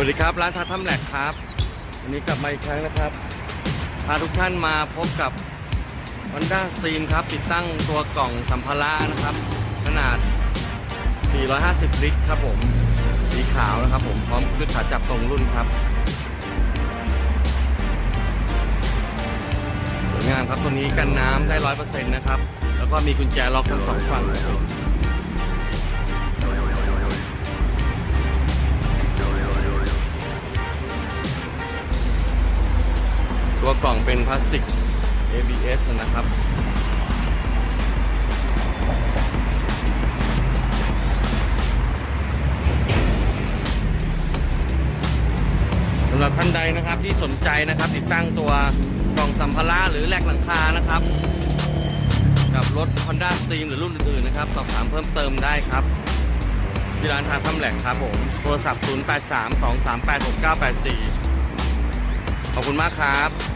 วัสดีครับ ร้านทาถ้ำแหลกครับ วันนี้กลับมาอีกครั้งนะครับ พาทุกท่านมาพบกับ Honda Stream ครับ ติดตั้งตัวกล่องสัมภาระนะครับ ขนาด 450 ลิตรครับผม สีขาวนะครับผม พร้อมด้วยขาจับตรงรุ่นครับสวยงามครับตัวนี้กันน้ำได้ 100%นะครับ แล้วก็มีกุญแจล็อกทั้งสองฝั่ง ตัวกล่องเป็นพลาสติก ABS นะครับ สำหรับท่านใดนะครับที่สนใจนะครับ ติดตั้งตัวกล่องสัมภาระหรือแหลกหลังคานะครับ กับรถ Honda Stream หรือรุ่นอื่นๆนะครับ สอบถามเพิ่มเติมได้ครับที่ร้านทางทำแหลกครับผมโทรศัพท์ 0832386984 ขอบคุณมากครับ